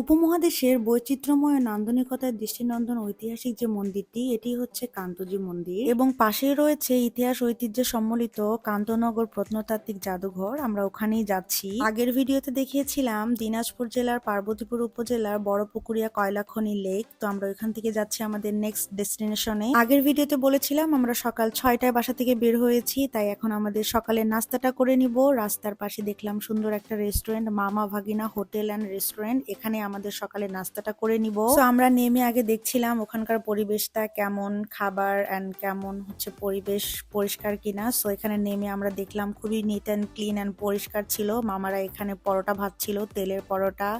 উপমহাদেশের বৈচিত্র্যময় নান্দনিকতার দৃষ্টিনন্দন ঐতিহাসিক যে মন্দিরটি, এটি হচ্ছে কান্তজি মন্দির। এবং পাশেই রয়েছে ইতিহাস ঐতিহ্যে সম্মিলিত কান্তনগর প্রত্নতাত্ত্বিক জাদুঘর। আমরা ওখানেই যাচ্ছি। আগের ভিডিওতে দেখিয়েছিলাম দিনাজপুর জেলার পার্বতীপুর উপজেলার বড় পুকুরিয়া কয়লাখনি লেক। তো আমরা ওইখান থেকে যাচ্ছি আমাদের নেক্সট ডেস্টিনেশনে আগের ভিডিওতে বলেছিলাম আমরা সকাল ছয়টায় বাসা থেকে বের হয়েছি, তাই এখন আমাদের সকালের নাস্তাটা করে নিব। রাস্তার পাশে দেখলাম সুন্দর একটা রেস্টুরেন্ট মামা ভাগিনা হোটেল অ্যান্ড রেস্টুরেন্ট এখানে আমাদের সকালে নাস্তাটা করে নিব। তো আমরা নেমে আগে দেখছিলাম ওখানকার পরিবেশটা কেমন, খাবার অ্যান্ড কেমন হচ্ছে পরিবেশ পরিষ্কার কিনা। সো এখানে নেমে আমরা দেখলাম খুবই নিট অ্যান্ড ক্লিন অ্যান্ড পরিষ্কার ছিল। মামারা এখানে পরোটা ভাত ছিল তেলের পরোটা।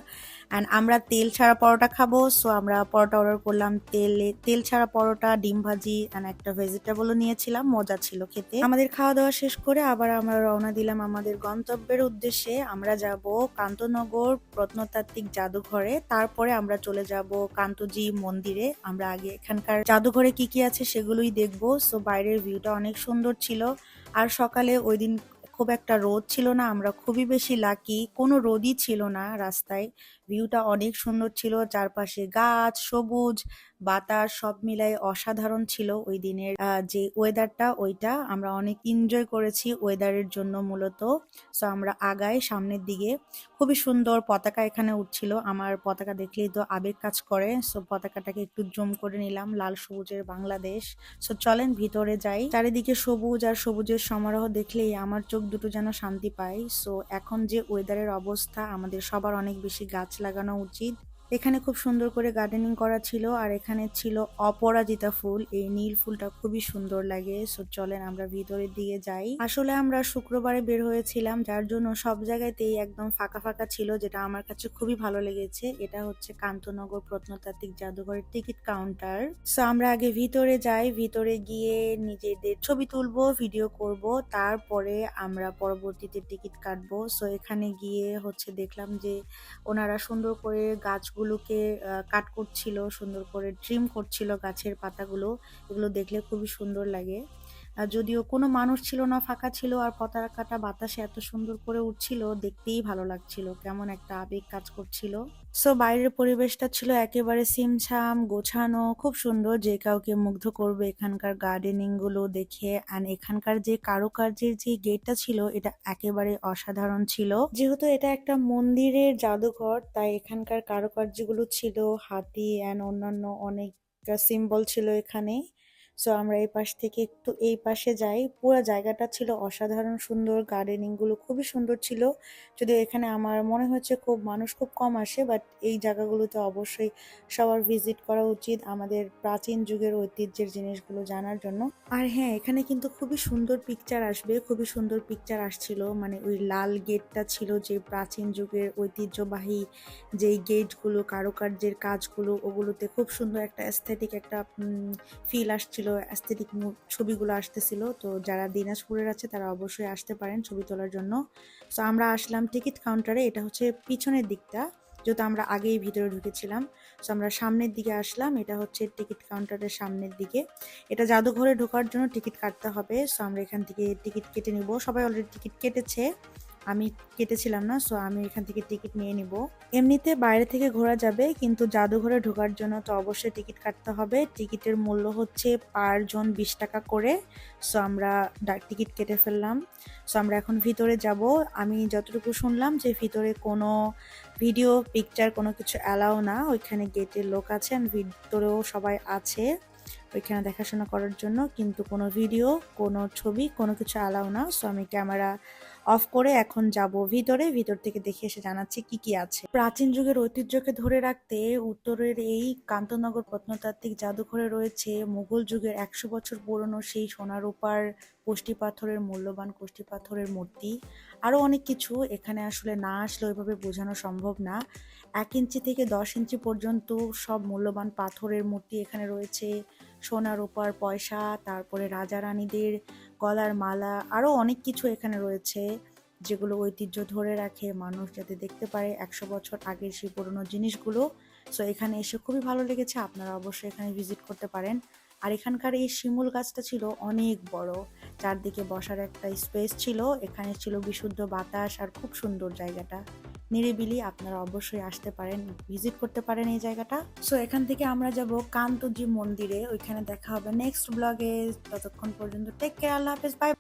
অ্যান্ড আমরা তেল ছাড়া পরোটা খাব। সো আমরা পরোটা অর্ডার করলাম তেলে, তেল ছাড়া পরোটা, ডিম ভাজি অ্যান্ড একটা ভেজিটেবলও নিয়েছিলাম। মজা ছিল খেতে। আমাদের খাওয়া দাওয়া শেষ করে আবার আমরা রওনা দিলাম আমাদের গন্তব্যের উদ্দেশ্যে। আমরা যাব কান্তনগর প্রত্নতাত্ত্বিক জাদুঘরে তারপরে আমরা চলে যাব কান্তজি মন্দিরে। আমরা আগে এখানকার জাদুঘরে কি কি আছে সেগুলোই দেখব। সো বাইরের ভিউটা অনেক সুন্দর ছিল। আর সকালে ওই দিন খুব একটা রোদ ছিল না, আমরা খুবই বেশি লাকি কোনো রোদই ছিল না রাস্তায়। ভিউটা অনেক সুন্দর ছিল। চারপাশে গাছ, সবুজ, বাতাস সব মিলাই অসাধারণ ছিল ওই দিনের যে ওয়েদারটা ওইটা আমরা অনেক এনজয় করেছি ওয়েদারের জন্য মূলত। সো আমরা আগাই সামনের দিকে। খুবই সুন্দর পতাকা এখানে উঠছিল। আমার পতাকা দেখলেই তো আবেগ কাজ করে। সো পতাকাটাকে একটু জুম করে নিলাম। লাল সবুজের বাংলাদেশ। সো চলেন ভিতরে যাই। চারিদিকে সবুজ আর সবুজের সমারোহ দেখলেই আমার চোখ দুটো যেন শান্তি পায়। সো এখন যে ওয়েদারের অবস্থা, আমাদের সবার অনেক বেশি গাছ লাগানো উচিত এখানে খুব সুন্দর করে গার্ডেনিং করা ছিল আর এখানে ছিল অপরাজিতা ফুল। এই নীল ফুলটা খুবই সুন্দর লাগে। সো চলেন আমরা ভিতরের দিকে যাই। আসলে আমরা শুক্রবারে বের হয়েছিলাম, যার জন্য সব জায়গাতেই একদম ফাঁকা ফাঁকা ছিল, যেটা আমার কাছে খুবই ভালো লেগেছে। এটা হচ্ছে কান্তনগর প্রত্নতাত্ত্বিক জাদুঘরের টিকিট কাউন্টার সো আমরা আগে ভিতরে যাই। ভিতরে গিয়ে নিজেদের ছবি তুলবো ভিডিও করব। তারপরে আমরা পরবর্তীতে টিকিট কাটবো। সো এখানে গিয়ে হচ্ছে দেখলাম যে ওনারা সুন্দর করে গাছগুলোকে কাট করছিল সুন্দর করে ট্রিম করছিল গাছের পাতাগুলো। এগুলো দেখলে খুবই সুন্দর লাগে। যদিও কোনো মানুষ ছিল না, ফাঁকা ছিল আর পতাকাটা বাতাসে এত সুন্দর করে উঠছিল দেখতেই ভালো লাগছিল। কেমন একটা আবেগ কাজ করছিল। সো বাইরের পরিবেশটা ছিল একেবারে সিমছাম, গোছানো, খুব সুন্দর। যে কাউকে মুগ্ধ করবে এখানকার গার্ডেনিংগুলো দেখে অ্যান্ড এখানকার যে কারুকার্যের যে গেটটা ছিল, এটা একেবারে অসাধারণ ছিল। যেহেতু এটা একটা মন্দিরের জাদুঘর, তাই এখানকার কারুকার্যগুলো ছিল, হাতি অ্যান্ড অন্যান্য অনেক সিম্বল ছিল এখানে। সো আমরা এই পাশ থেকে একটু এই পাশে যাই। পুরো জায়গাটা ছিল অসাধারণ সুন্দর। গার্ডেনিংগুলো খুবই সুন্দর ছিল। যদিও এখানে আমার মনে হচ্ছে খুব মানুষ খুব কম আসে বাট এই জায়গাগুলোতে অবশ্যই সবার ভিজিট করা উচিত আমাদের প্রাচীন যুগের ঐতিহ্যের জিনিসগুলো জানার জন্য। আর হ্যাঁ এখানে কিন্তু খুবই সুন্দর পিকচার আসবে, খুবই সুন্দর পিকচার আসছিল। মানে ওই লাল গেটটা ছিল যে প্রাচীন যুগের ঐতিহ্যবাহী যেই গেটগুলো কারুকার্যের কাজগুলো, ওগুলোতে খুব সুন্দর একটা অ্যাস্থেটিক একটা ফিল আসছিল। অ্যাস্থেটিক ছবিগুলো আসতেছিল। তো যারা দিনাজপুরের আছে, তারা অবশ্যই আসতে পারেন ছবি তোলার জন্য। সো আমরা আসলাম টিকিট কাউন্টারে এটা হচ্ছে পিছনের দিকটা, যেহেতু আমরা আগেই ভিতরে ঢুকেছিলাম। সো আমরা সামনের দিকে আসলাম, এটা হচ্ছে টিকিট কাউন্টারের সামনের দিকে। এটা জাদুঘরে ঢোকার জন্য টিকিট কাটতে হবে। সো আমরা এখান থেকে টিকিট কেটে নিব। সবাই অলরেডি টিকিট কেটেছে। আমি কেটেছিলাম না সো আমি এখান থেকে টিকিট নিয়ে নিব। এমনিতে বাইরে থেকে ঘোরা যাবে, কিন্তু জাদুঘরে ঢোকার জন্য তো অবশ্যই টিকিট কাটতে হবে। টিকিটের মূল্য হচ্ছে পার জন বিশ টাকা করে সো আমরা ডাক টিকিট কেটে ফেললাম। সো আমরা এখন ভিতরে যাব। আমি যতটুকু শুনলাম যে ভিতরে কোনো ভিডিও পিকচার কোনো কিছু অ্যালাও না, ওইখানে গেটের লোক আছেন ভিতরেও সবাই আছে, ওইখানে দেখাশোনা করার জন্য। কিন্তু কোনো ভিডিও কোনো ছবি, কোনো কিছু অ্যালাও না সো আমি ক্যামেরা অফ করে এখন যাব ভিতরে। ভিতর থেকে দেখে এসে জানাচ্ছি কি কি আছে। প্রাচীন যুগের ঐতিহ্যকে ধরে রাখতে উত্তরের এই কান্তনগর প্রত্নতাত্ত্বিক জাদুঘরে রয়েছে মুঘল যুগের একশো বছর পুরনো সেই সোনারূপার কোষ্টি পাথরের মূল্যবান কোষ্টি পাথরের মূর্তি। আরও অনেক কিছু এখানে আসলে না আসলে ওইভাবে বোঝানো সম্ভব না। এক ইঞ্চি থেকে দশ ইঞ্চি পর্যন্ত সব মূল্যবান পাথরের মূর্তি এখানে রয়েছে। সোনা রূপার পয়সা, তারপরে রাজা রানীদের গলার মালা আরও অনেক কিছু এখানে রয়েছে যেগুলো ঐতিহ্য ধরে রাখে মানুষ যাতে দেখতে পারে। একশো বছর আগের সেই পুরনো জিনিসগুলো সো এখানে এসে খুবই ভালো লেগেছে। আপনারা অবশ্যই এখানে ভিজিট করতে পারেন। আর এখানকার এই শিমুল গাছটা ছিল অনেক বড়। চারদিকে বসার একটা স্পেস ছিল। এখানে ছিল বিশুদ্ধ বাতাস আর খুব সুন্দর জায়গাটা। নিরিবিলি আপনারা অবশ্যই আসতে পারেন ভিজিট করতে পারেন এই জায়গাটা। সো এখান থেকে আমরা যাব কান্তজি মন্দিরে। ওইখানে দেখা হবে নেক্সট ব্লগে ততক্ষণ পর্যন্ত টেক কেয়ার আল্লাহ হাফেজ বাই